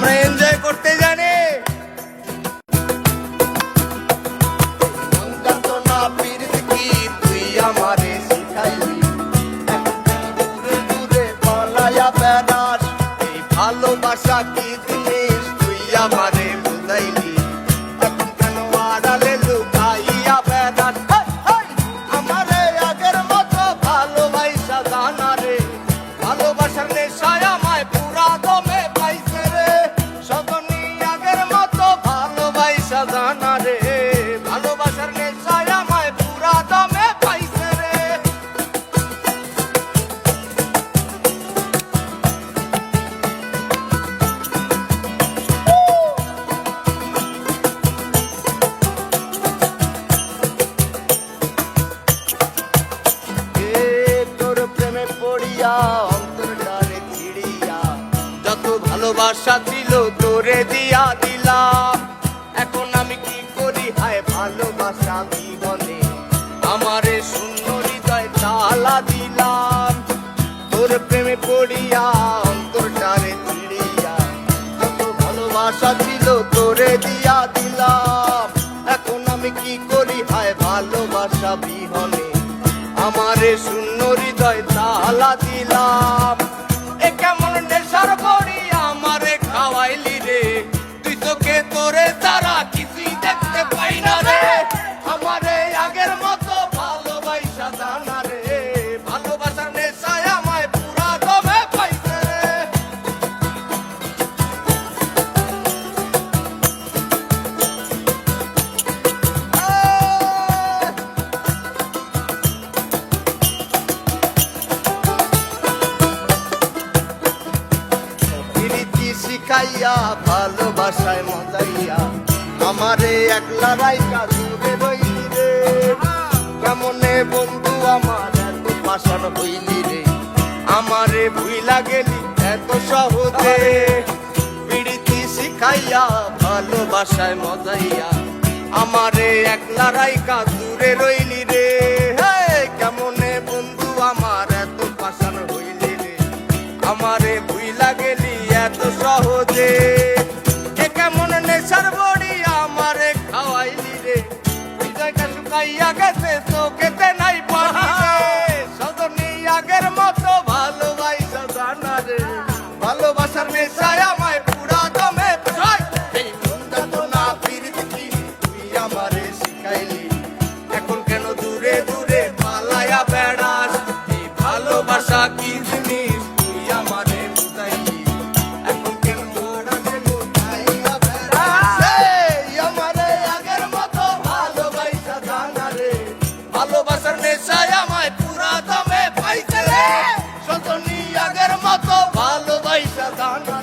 আমরা এনজয় করতে জানি। ভালোবাসা জানতো ভালোবাসা জানা পুরা দমে পাইছে রে। তোর প্রেমে পড়িয়া, অন্তরটারে যত ভালোবাসা ছিল তোরে দিয়া দিলাম। প্রেমে অন্তরটারে তিড়িয়া কত ভালোবাসা ছিল তোরে দিয়া দিলাম। এখন আমি কি করি? হায়, ভালোবাসা বিহনে। আমারে শূন্য হৃদয় তালা দিলাম। শিখাইয়া, ভালোবাসায় মজাইয়া। আমারে একলা রাইকা দূরে রইলি রে। কেমনে বন্ধু আমার, এত পাশান হইলি রে। আমারে ভুইলা গেলি এত সহজে। পিড়িতি শিখাইয়া, ভালোবাসায় মজাইয়া। আমারে একলা রাইকা দূরে রইলি রে। হে, কেমনে রে। এ কেমন নেশার বড়ি আমারে খাওয়াইলি রে। হৃদয়টা শুকাইয়া গেছে তো খেতে নাই পারি রে। সদনি আগের মতো ভালোবাসা জানা রে। ভালোবাসার নেশায় আমায় পুরা দমে এই বন্ধা তো না পিরিতি তুই আমারে শিখাইলি। தான்